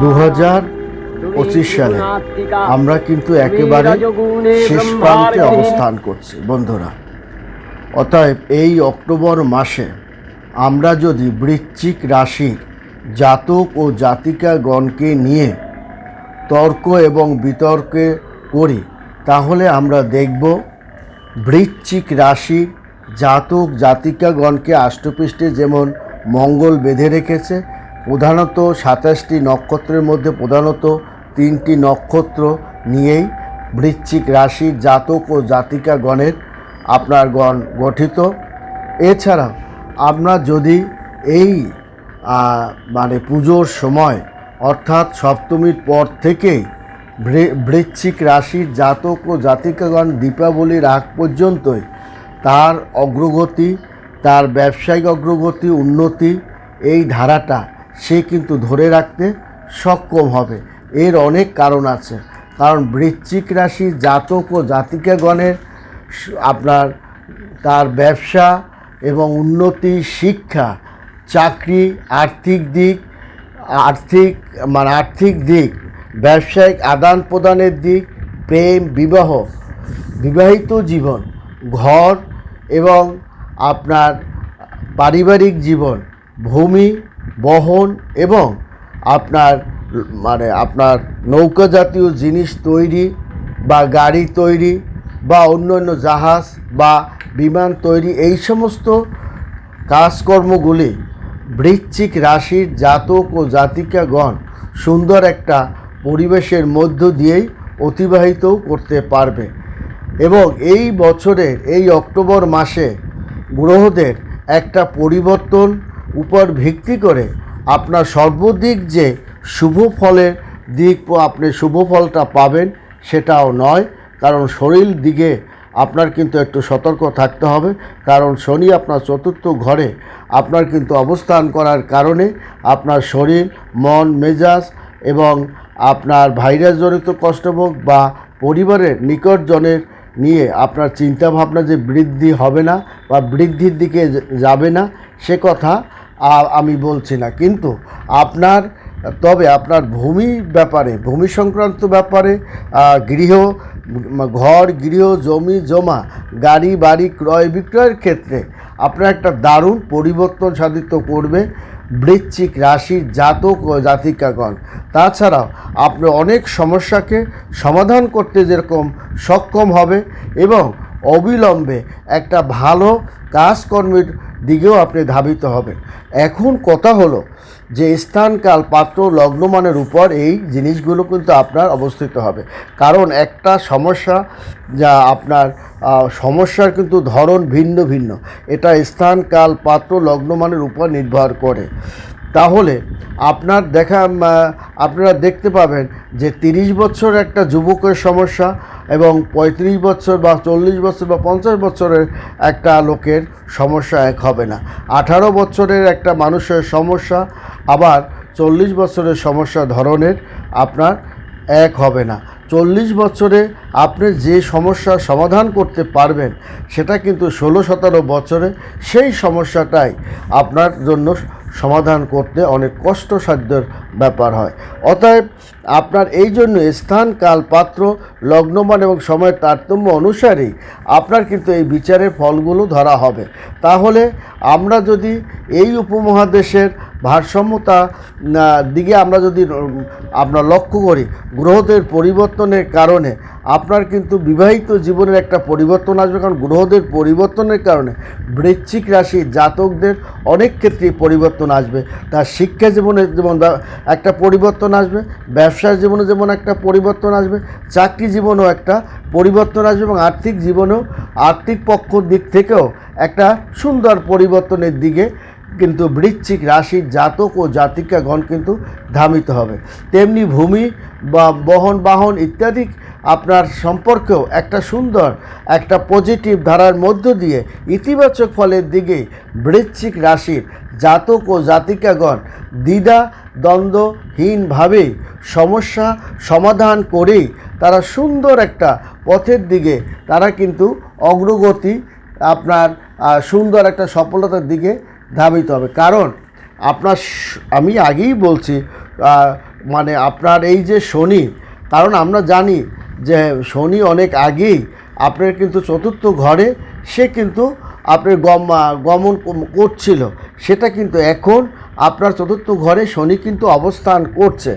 দু হাজার পঁচিশ সালে আমরা কিন্তু একেবারে শেষ প্রান্তে অবস্থান করছি, বন্ধুরা। অতএব এই অক্টোবর মাসে আমরা যদি বৃশ্চিক রাশির জাতক ও জাতিকাগণকে নিয়ে তর্ক এবং বিতর্কে করি, তাহলে আমরা দেখব বৃশ্চিক রাশির জাতক জাতিকাগণকে আষ্টপৃষ্ঠে যেমন মঙ্গল বেঁধে রেখেছে প্রধানত সাতাশটি নক্ষত্রের মধ্যে প্রধানত তিনটি নক্ষত্র নিয়েই বৃশ্চিক রাশির জাতক ও জাতিকাগণের আপনার গণ গঠিত। এছাড়া আমরা যদি এই মানে পুজোর সময় অর্থাৎ সপ্তমীর পর থেকেই বৃশ্চিক রাশির জাতক ও জাতিকাগণ দীপাবলির আগ পর্যন্তই তার অগ্রগতি, তার ব্যবসায়িক অগ্রগতি, উন্নতি এই ধারাটা সে কিন্তু ধরে রাখতে সক্ষম হবে। এর অনেক কারণ আছে। কারণ বৃশ্চিক রাশি জাতক ও জাতিকাগণের আপনার তার ব্যবসা এবং উন্নতি, শিক্ষা, চাকরি, আর্থিক দিক, আর্থিক মানে আর্থিক দিক, ব্যবসায়িক আদান প্রদানের দিক, প্রেম, বিবাহ, বিবাহিত জীবন, ঘর এবং আপনার পারিবারিক জীবন, ভূমি বহন এবং আপনার মানে আপনার নৌকা জাতীয় জিনিস তৈরি বা গাড়ি তৈরি বা অন্য অন্য জাহাজ বা বিমান তৈরি, এই সমস্ত কাজকর্মগুলি বৃশ্চিক রাশির জাতক ও জাতিকাগণ সুন্দর একটা পরিবেশের মধ্য দিয়েই অতিবাহিত করতে পারবে এবং এই বছরের এই অক্টোবর মাসে গ্রহদের একটা পরিবর্তন উপর ভিত্তি করে আপনার সর্বদিক যে শুভ ফলের দিক আপনি শুভ ফলটা পাবেন সেটাও নয়। কারণ শরীর দিকে আপনার কিন্তু একটু সতর্ক থাকতে হবে। কারণ শনি আপনার চতুর্থ ঘরে আপনার কিন্তু অবস্থান করার কারণে আপনার শরীর, মন, মেজাজ এবং আপনার ভাইরাসজনিত কষ্টভোগ বা পরিবারের নিকটজনের নিয়ে আপনার চিন্তা ভাবনা যে বৃদ্ধি হবে না বা বৃদ্ধির দিকে যাবে না, সে কথা আমি বলছি না। কিন্তু আপনার, তবে আপনার ভূমি ব্যাপারে, ভূমি সংক্রান্ত ব্যাপারে গৃহ, ঘর, গৃহ, জমি, জমা, গাড়ি, বাড়ি, ক্রয় বিক্রয়ের ক্ষেত্রে আপনার একটা দারুণ পরিবর্তন সাধিত করবে বৃশ্চিক রাশির জাতক ও জাতিকাগণ। তাছাড়াও আপনি অনেক সমস্যাকে সমাধান করতে যেরকম সক্ষম হবে এবং অবিলম্বে একটা ভালো কাজকর্মের দিকেও আপনি ধাবিত হবেন। এখন কথা হলো যে স্থানকাল পাত্র লগ্নমানের উপর এই জিনিসগুলো কিন্তু আপনার অবস্থিত হবে। কারণ একটা সমস্যা যা আপনার সমস্যার কিন্তু ধরন ভিন্ন ভিন্ন। এটা স্থানকাল পাত্র লগ্নমানের উপর নির্ভর করে। তাহলে আপনার দেখা আপনারা দেখতে পাবেন যে তিরিশ বছর একটা যুবকের সমস্যা এবং পঁয়ত্রিশ বছর বা চল্লিশ বছর বা পঞ্চাশ বছরের একটা লোকের সমস্যা এক হবে না। আঠারো বছরের একটা মানুষের সমস্যা, আবার চল্লিশ বছরের সমস্যা ধরনের আপনার এক হবে না। চল্লিশ বছরে আপনি যে সমস্যার সমাধান করতে পারবেন, সেটা কিন্তু ষোলো সতেরো বছরে সেই সমস্যাটাই আপনার জন্য সমাধান করতে অনেক কষ্টসাধ্যের ব্যাপার হয়। অতএব আপনার এই জন্য স্থান কাল পাত্র লগ্নমান এবং সময়ের তারতম্য অনুসারেই আপনার কিন্তু এই বিচারের ফলগুলো ধরা হবে। তাহলে আমরা যদি এই উপমহাদেশের ভারসাম্যতা দিকে আমরা যদি আমরা লক্ষ্য করি, গ্রহদের পরিবর্তনের কারণে, আপনার কিন্তু বিবাহিত জীবনের একটা পরিবর্তন আসবে, কারণ গ্রহদের পরিবর্তনের কারণে বৃশ্চিক রাশি জাতকদের অনেক ক্ষেত্রে পরিবর্তন আসবে। তার শিক্ষা জীবনে যেমন একটা পরিবর্তন আসবে, ব্যবসার জীবনে যেমন একটা পরিবর্তন আসবে, চাকরি জীবনেও একটা পরিবর্তন আসবে এবং আর্থিক জীবনেও, আর্থিক পক্ষর দিক থেকেও একটা সুন্দর পরিবর্তনের দিকে কিন্তু বৃশ্চিক রাশির জাতক ও জাতিকাগণ কিন্তু ধামিত হবে। তেমনি ভূমি বা বহন বাহন ইত্যাদি আপনার সম্পর্কেও একটা সুন্দর, একটা পজিটিভ ধারার মধ্য দিয়ে ইতিবাচক ফলের দিকে বৃশ্চিক রাশির জাতক ও জাতিকাগণ দ্বিধা দ্বন্দ্বহীনভাবেই সমস্যা সমাধান করেই তারা সুন্দর একটা পথের দিকে তারা কিন্তু অগ্রগতি, আপনার সুন্দর একটা সফলতার দিকে ধাবিত হবে। কারণ আপনার আমি আগেই বলছি মানে আপনার এই যে শনি, কারণ আমরা জানি যে শনি অনেক আগেই আপনার কিন্তু চতুর্থ ঘরে, সে কিন্তু আপনার গম গমন করছিল। সেটা কিন্তু এখন আপনার চতুর্থ ঘরে শনি কিন্তু অবস্থান করছে।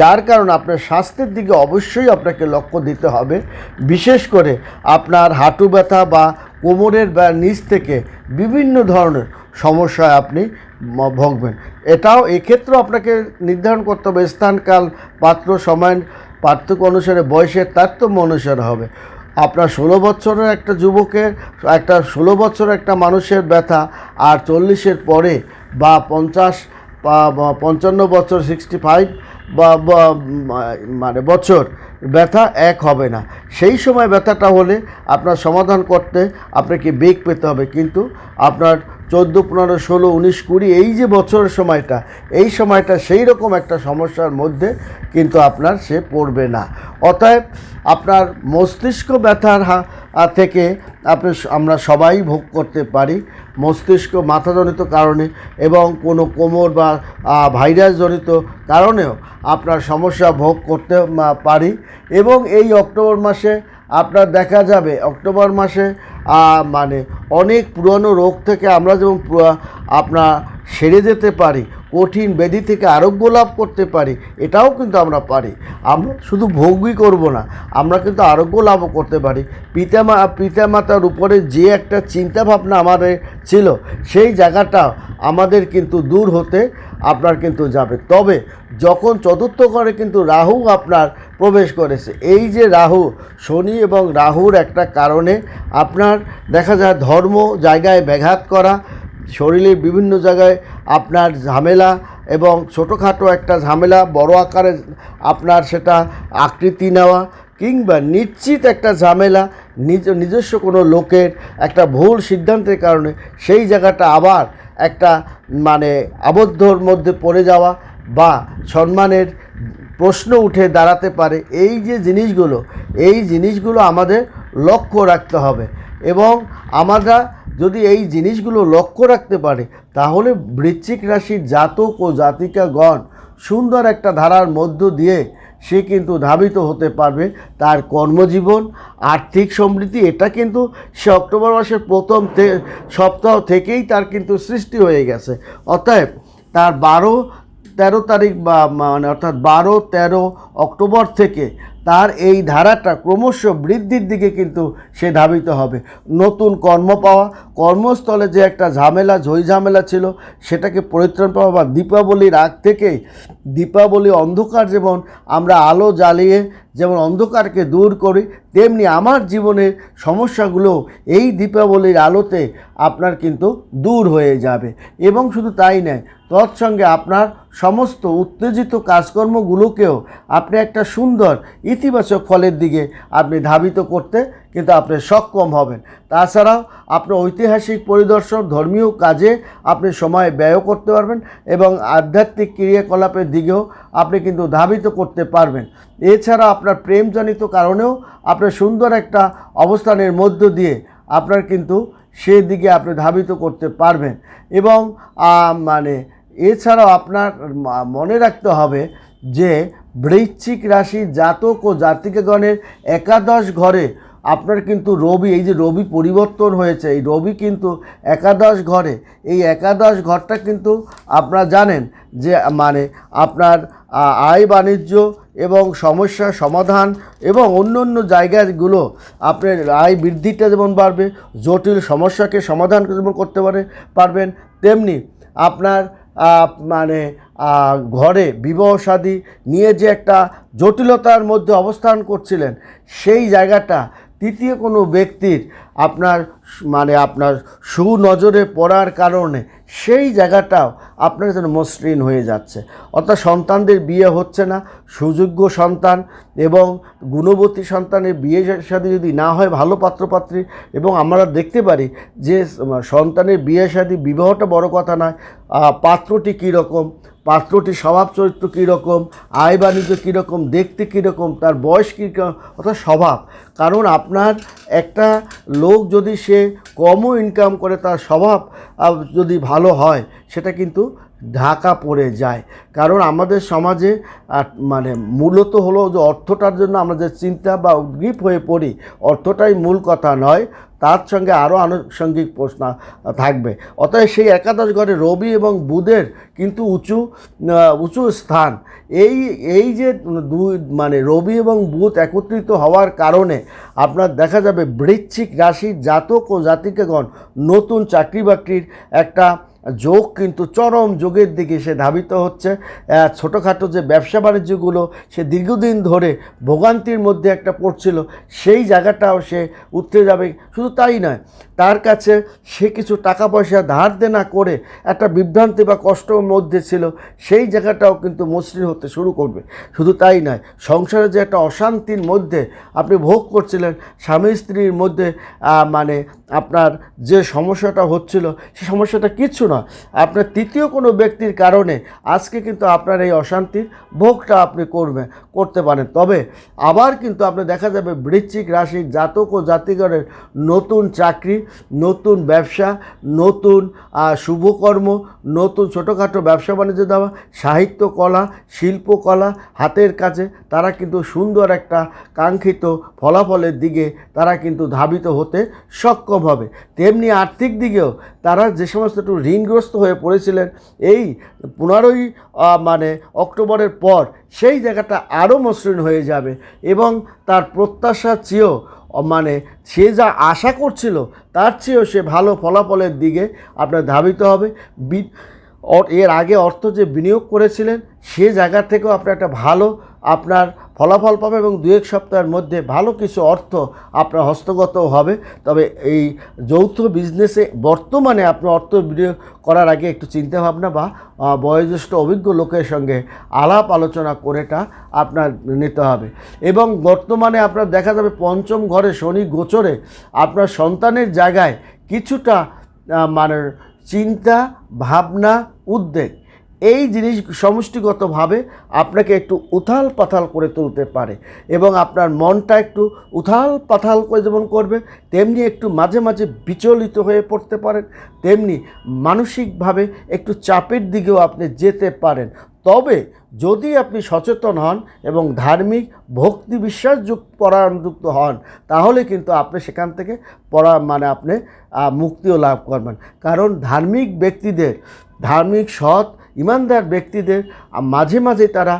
যার কারণে আপনার স্বাস্থ্যের দিকে অবশ্যই আপনাকে লক্ষ্য দিতে হবে। বিশেষ করে আপনার হাঁটু ব্যথা বা কোমরের বা নিচ থেকে বিভিন্ন ধরনের সমস্যায় আপনি ভোগবেন। এটাও এক্ষেত্রেও আপনাকে নির্ধারণ করতে হবে। স্থানকাল পাত্র সময় পার্থক্য অনুসারে বয়সের তারতম্য অনুসারে হবে। আপনার ষোলো বছরের একটা যুবকের একটা ষোলো বছরের একটা মানুষের ব্যথা আর চল্লিশের পরে বা পঞ্চাশ পঞ্চান্ন বছর সিক্সটি ফাইভ বা, মানে বছর ব্যথা এক হবে না। সেই সময় ব্যথাটা হলে আপনার সমাধান করতে আপনাকে বেগ পেতে হবে। কিন্তু আপনার চোদ্দ, পনেরো, ষোলো, উনিশ, কুড়ি, এই যে বছরের সময়টা, এই সময়টা সেই রকম একটা সমস্যার মধ্যে কিন্তু আপনার সে পড়বে না। অতএব আপনার মস্তিষ্ক ব্যথার থেকে আপনি আমরা সবাই ভোগ করতে পারি মস্তিষ্ক মাথাজনিত কারণে এবং কোনো কোমর বা ভাইরাসজনিত কারণেও আপনার সমস্যা ভোগ করতে পারি এবং এই অক্টোবর মাসে আপনার দেখা যাবে, অক্টোবর মাসে মানে অনেক পুরনো রোগ থেকে আমরা যেমন আপনার সেরে যেতে পারি, কঠিন ব্যাধি থেকে আরোগ্য লাভ করতে পারি, এটাও কিন্তু আমরা পারি। আমরা শুধু ভোগই করব না, আমরা কিন্তু আরোগ্য লাভও করতে পারি। পিতামা, পিতামাতার উপরে যে একটা চিন্তা ভাবনা আমাদের ছিল, সেই জায়গাটা আমাদের কিন্তু দূর হতে আপনার কিন্তু যাবে। তবে যখন চতুর্থ ঘরে কিন্তু রাহু আপনার প্রবেশ করেছে, এই যে রাহু, শনি এবং রাহুর একটা কারণে আপনার দেখা যায় ধর্ম জায়গায় ব্যাঘাত করা শরীরের বিভিন্ন জায়গায় আপনার ঝামেলা এবং ছোটোখাটো একটা ঝামেলা, বড় আকারে আপনার সেটা আকৃতি নেওয়া কিংবা নিশ্চিত একটা ঝামেলা নিজ, নিজস্ব কোনো লোকের একটা ভুল সিদ্ধান্তের কারণে সেই জায়গাটা আবার একটা মানে আবদ্ধর মধ্যে পড়ে যাওয়া বা সম্মানের প্রশ্ন উঠে দাঁড়াতে পারে। এই যে জিনিসগুলো, এই জিনিসগুলো আমাদের লক্ষ্য রাখতে হবে এবং আমরা যদি এই জিনিসগুলো লক্ষ্য রাখতে পারি, তাহলে বৃশ্চিক রাশির জাতক ও জাতিকাগণ সুন্দর একটা ধারার মধ্য দিয়ে সে কিন্তু ধাবিত হতে পারবে তার কর্মজীবন, আর্থিক সমৃদ্ধি, এটা কিন্তু সে অক্টোবর মাসের প্রথম সপ্তাহ থেকেই তার কিন্তু সৃষ্টি হয়ে গেছে। অতএব তার বারো, তেরো তারিখ বা মানে অর্থাৎ বারো, তেরো অক্টোবর থেকে তার এই ধারাটা ক্রমশ বৃদ্ধির দিকে কিন্তু সে ধাবিত হবে। নতুন কর্ম পাওয়া, কর্মস্থলে যে একটা ঝামেলা, ঝই ঝামেলা ছিল, সেটাকে পরিত্রাণ পাওয়া বা দীপাবলির আগ থেকে দীপাবলি অন্ধকার যেমন আমরা আলো জ্বালিয়ে যেমন অন্ধকারকে দূর করি, তেমনি আমার জীবনের সমস্যাগুলো এই দীপাবলির আলোতে আপনার কিন্তু দূর হয়ে যাবে। এবং শুধু তাই নয়, তৎসঙ্গে আপনার সমস্ত উত্তেজিত কাজকর্মগুলোকেও আপনি একটা সুন্দর ইতিবাচক ফলের দিকে আপনি ধাবিত করতে কিন্তু আপনি সক্ষম হবেন। তাছাড়াও আপনার ঐতিহাসিক পরিদর্শন ধর্মীয় কাজে আপনি সময় ব্যয় করতে পারবেন এবং আধ্যাত্মিক ক্রিয়াকলাপের দিকেও আপনি কিন্তু ধাবিত করতে পারবেন। এছাড়া আপনার প্রেমজনিত কারণেও আপনার সুন্দর একটা অবস্থানের মধ্য দিয়ে আপনার কিন্তু সেদিকে আপনি ধাবিত করতে পারবেন। এবং মানে এছাড়াও আপনার মনে রাখতে হবে যে বৃশ্চিক রাশির জাতক ও জাতিকাগণের একাদশ ঘরে। আপনার কিন্তু রবি, এই যে রবি পরিবর্তন হয়েছে, এই রবি কিন্তু একাদশ ঘরে। এই একাদশ ঘরটা কিন্তু আপনারা জানেন যে মানে আপনার আয় বাণিজ্য এবং সমস্যার সমাধান এবং অন্য অন্য জায়গাগুলো আপনার আয় বৃদ্ধিটা যেমন বাড়বে, জটিল সমস্যাকে সমাধান যেমন করতে পারে, পারবেন, তেমনি আপনার মানে ঘরে বিবাহ সাদী নিয়ে যে একটা জটিলতার মধ্যে অবস্থান করছিলেন সেই জায়গাটা তৃতীয় কোনো ব্যক্তির আপনার মানে আপনার সুনজরে পড়ার কারণে সেই জায়গাটাও আপনার যেন মসৃণ হয়ে যাচ্ছে। অর্থাৎ সন্তানদের বিয়ে হচ্ছে না, সুযোগ্য সন্তান এবং গুণবতী সন্তানের বিয়ে সাথে যদি না হয় ভালো পাত্রপাত্রী এবং আমরা দেখতে পারি যে, সন্তানের বিয়ে শাদী বিবাহটা বড় কথা নয় পাত্রটি কীরকম পাত্রটির স্বভাব চরিত্র কীরকম, আয় বাণিজ্য কীরকম, দেখতে কীরকম, তার বয়স কী অর্থাৎ স্বভাব। কারণ আপনার একটা লোক যদি সে কমও ইনকাম করে, তার স্বভাব যদি ভালো হয়, সেটা কিন্তু ঢাকা পড়ে যায়। কারণ আমাদের সমাজে মানে মূলত হলো যে অর্থটার জন্য আমরা যে চিন্তা বা উদ্গ্রীব হয়ে পড়ি, অর্থটাই মূল কথা নয়। তার সঙ্গে আরও আনুষঙ্গিক প্রশ্ন থাকবে। অতএব সেই একাদশ ঘরে রবি এবং বুধের কিন্তু উঁচু উঁচু স্থান। এই এই যে দুই মানে রবি এবং বুধ একত্রিত হওয়ার কারণে আপনার দেখা যাবে বৃশ্চিক রাশির জাতক ও জাতিকেগণ নতুন চাকরি বাকরির একটা যোগ কিন্তু চরম যোগের দিকে সে ধাবিত হচ্ছে। ছোটোখাটো যে ব্যবসা বাণিজ্যগুলো সে দীর্ঘদিন ধরে ভোগান্তির মধ্যে একটা পড়ছিল, সেই জায়গাটাও সে উঠতে যাবে। শুধু তাই নয় তার কাছে সে কিছু টাকা পয়সা ধার দেনা করে একটা বিভ্রান্তি বা কষ্টের মধ্যে ছিল, সেই জায়গাটাও কিন্তু মসৃণ হতে শুরু করবে। শুধু তাই নয়, সংসারে যে একটা অশান্তির মধ্যে আপনি ভোগ করছিলেন, স্বামী স্ত্রীর মধ্যে মানে আপনার যে সমস্যাটা হচ্ছিল, সে সমস্যাটা কিচ্ছু না। আপনার তৃতীয় কোনো ব্যক্তির কারণে আজকে কিন্তু আপনার এই অশান্তির ভোগটা আপনি করবেন করতে পারেন। তবে আবার কিন্তু আপনি দেখা যাবে বৃশ্চিক রাশির জাতক ও জাতিগণের নতুন চাকরি নতুন ব্যবসা, নতুন শুভকর্ম, নতুন ছোটোখাটো ব্যবসা বাণিজ্য দেওয়া, সাহিত্য কলা শিল্পকলা হাতের কাজে তারা কিন্তু সুন্দর একটা কাঙ্ক্ষিত ফলাফলের দিকে তারা কিন্তু ধাবিত হতে সক্ষম হবে। তেমনি আর্থিক দিকেও তারা যে সমস্ত একটু ঋণগ্রস্ত হয়ে পড়েছিলেন, এই পনেরোই মানে অক্টোবরের পর সেই জায়গাটা আরও মসৃণ হয়ে যাবে এবং তার প্রত্যাশা চেয়েও মানে সে যা আশা করছিল, তার চেয়েও সে ভালো ফলাফলের দিকে আপনার ধাবিত হবে। এর আগে অর্থ যে বিনিয়োগ করেছিলেন, সে জায়গা থেকেও আপনার একটা ভালো আপনার ফলাফল পাবে এবং দু এক সপ্তাহের মধ্যে ভালো কিছু অর্থ আপনার হস্তগত হবে। তবে এই যৌথ বিজনেসে বর্তমানে আপনি অর্থ বিনিয়োগ করার আগে একটু চিন্তাভাবনা বা বয়োজ্যেষ্ঠ অভিজ্ঞ লোকের সঙ্গে আলাপ আলোচনা করেটা আপনার নিতে হবে। এবং বর্তমানে আপনার দেখা যাবে পঞ্চম ঘরে শনি গোচরে আপনার সন্তানের জায়গায় কিছুটা মানে চিন্তা, ভাবনা, উদ্বেগ এই জিনিস সমষ্টিগতভাবে আপনাকে একটু উথাল পাথাল করে তুলতে পারে এবং আপনার মনটা একটু উথাল পাথাল করে যেমন করবে, তেমনি একটু মাঝে মাঝে বিচলিত হয়ে পড়তে পারেন, তেমনি মানসিকভাবে একটু চাপের দিকেও আপনি যেতে পারেন। তবে যদি আপনি সচেতন হন এবং ধার্মিক ভক্তি বিশ্বাসযুক্ত পরায়ণযুক্ত হন, তাহলে কিন্তু আপনি সেখান থেকে পড়া মানে আপনি মুক্তিও লাভ করবেন। কারণ ধার্মিক ব্যক্তিদের ধার্মিক সৎ ইমানদার ব্যক্তিদের মাঝে মাঝে তারা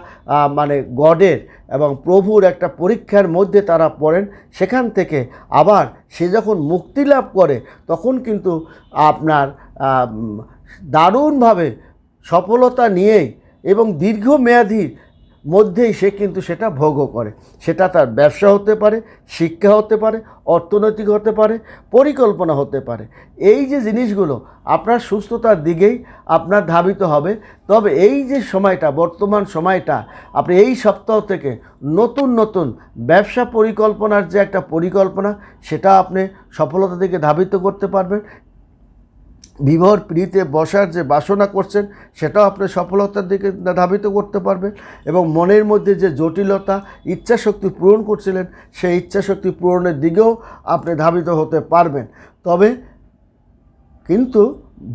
মানে গডের এবং প্রভুর একটা পরীক্ষার মধ্যে তারা পড়েন, সেখান থেকে আবার সে যখন মুক্তি লাভ করে, তখন কিন্তু আপনার দারুণভাবে সফলতা নিয়েই এবং দীর্ঘমেয়াদী মধ্যেই সে কিন্তু সেটা ভোগও করে। সেটা তার ব্যবসা হতে পারে, শিক্ষা হতে পারে, অর্থনৈতিক হতে পারে, পরিকল্পনা হতে পারে। এই যে জিনিসগুলো, আপনার সুস্থতার দিকেই আপনার ধাবিত হবে। তবে এই যে সময়টা, বর্তমান সময়টা, আপনি এই সপ্তাহ থেকে নতুন নতুন ব্যবসা পরিকল্পনার যে একটা পরিকল্পনা, সেটা আপনি সফলতা দিকে ধাবিত করতে পারবেন। বিবাহর পিড়িতে বসার যে বাসনা করছেন, সেটাও আপনি সফলতার দিকে ধাবিত করতে পারবেন এবং মনের মধ্যে যে জটিলতা, ইচ্ছাশক্তি পূরণ করছিলেন, সেই ইচ্ছাশক্তি পূরণের দিকেও আপনি ধাবিত হতে পারবেন। তবে কিন্তু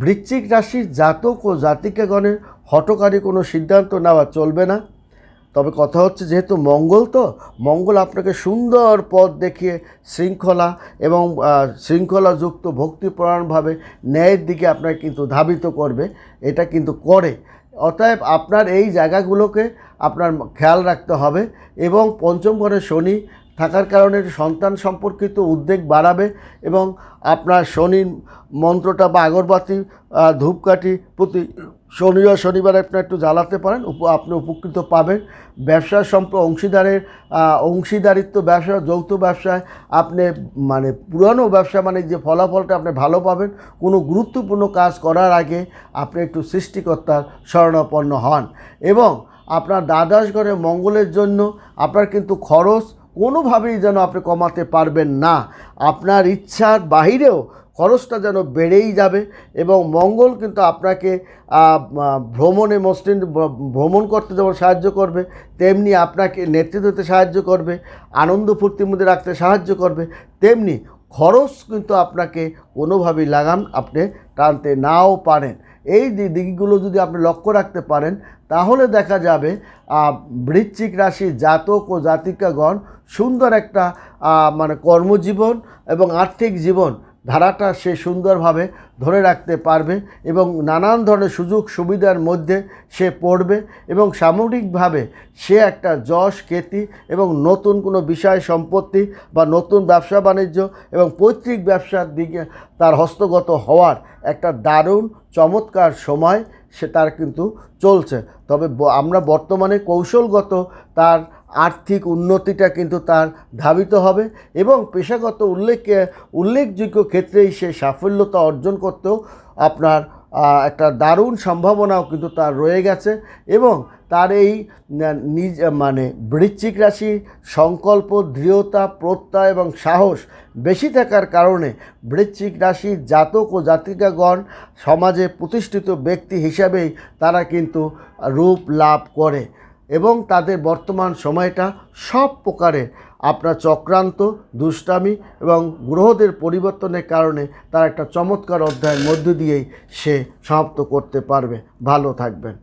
বৃশ্চিক রাশির জাতক ও জাতিকাগণের হটকারী কোনো সিদ্ধান্ত নেওয়া চলবে না। তবে কথা হচ্ছে যেহেতু মঙ্গল তো, মঙ্গল আপনাকে সুন্দর পথ দেখিয়ে শৃঙ্খলা এবং শৃঙ্খলাযুক্ত ভক্তিপরায়ণভাবে ন্যায়ের দিকে আপনাকে কিন্তু ধাবিত করবে, এটা কিন্তু করে। অতএব আপনার এই জায়গাগুলোকে আপনার খেয়াল রাখতে হবে এবং পঞ্চম ঘরে শনি থাকার কারণে সন্তান সম্পর্কিত উদ্বেগ বাড়াবে এবং আপনার শনির মন্ত্রটা বা আগরবাতি ধূপকাঠি প্রতি শনিবার শনিবার আপনি একটু জ্বালাতে পারেন আপনি উপকৃত পাবেন। ব্যবসা সম্প অংশীদারের অংশীদারিত্ব ব্যবসা, যৌথ ব্যবসায় আপনি মানে পুরানো ব্যবসা মানে যে ফলাফলটা আপনি ভালো পাবেন, কোনো গুরুত্বপূর্ণ কাজ করার আগে আপনি একটু সৃষ্টিকর্তার শরণাপন্ন হন। এবং আপনার দ্বাদশ ঘরে মঙ্গলের জন্য আপনার কিন্তু খরচ কোনোভাবেই যেন আপনি কমাতে পারবেন না। আপনার ইচ্ছার বাহিরেও খরচটা যেন বেড়েই যাবে এবং মঙ্গল কিন্তু আপনাকে ভ্রমণে মসৃণ ভ্রমণ করতে যেমন সাহায্য করবে, তেমনি আপনাকে নেতৃত্ব দিতে সাহায্য করবে, আনন্দ ফুর্তির মধ্যে রাখতে সাহায্য করবে, তেমনি খরচ কিন্তু আপনাকে কোনোভাবেই লাগান, আপনি টানতে নাও পারেন। এই দিকগুলো যদি আপনি লক্ষ্য রাখতে পারেন, তাহলে দেখা যাবে বৃশ্চিক রাশি জাতক ও জাতিকাগণ সুন্দর একটা মানে কর্মজীবন এবং আর্থিক জীবন ধারাটা সে সুন্দরভাবে ধরে রাখতে পারবে এবং নানান ধরনের সুযোগ সুবিধার মধ্যে সে পড়বে এবং সামগ্রিকভাবে সে একটা যশ, খ্যাতি এবং নতুন কোনো বিষয়, সম্পত্তি বা নতুন ব্যবসা, বাণিজ্য এবং পৈতৃক ব্যবসার দিকে তার হস্তগত হওয়ার একটা দারুণ, চমৎকার সময় সে তার কিন্তু চলছে। তবে আমরা বর্তমানে কৌশলগত তার আর্থিক উন্নতিটা কিন্তু তার ধাবিত হবে এবং পেশাগত উল্লেখে উল্লেখযোগ্য ক্ষেত্রেই সে সাফল্যতা অর্জন করতেও আপনার একটা দারুণ সম্ভাবনাও কিন্তু তার রয়ে গেছে এবং তার এই নিজ মানে বৃশ্চিক রাশি সংকল্প, দৃঢ়তা, প্রত্যয় এবং সাহস বেশি থাকার কারণে বৃশ্চিক রাশির জাতক ও জাতিকাগণ সমাজে প্রতিষ্ঠিত ব্যক্তি হিসাবেই তারা কিন্তু রূপ লাভ করে। এবং তাদের বর্তমান সময়টা সব প্রকারে আপনার চক্রান্ত, দুষ্টামি এবং গ্রহদের পরিবর্তনের কারণে তার একটা চমৎকার অধ্যায়ের মধ্য দিয়েই সে সমাপ্ত করতে পারবে। ভালো থাকবেন।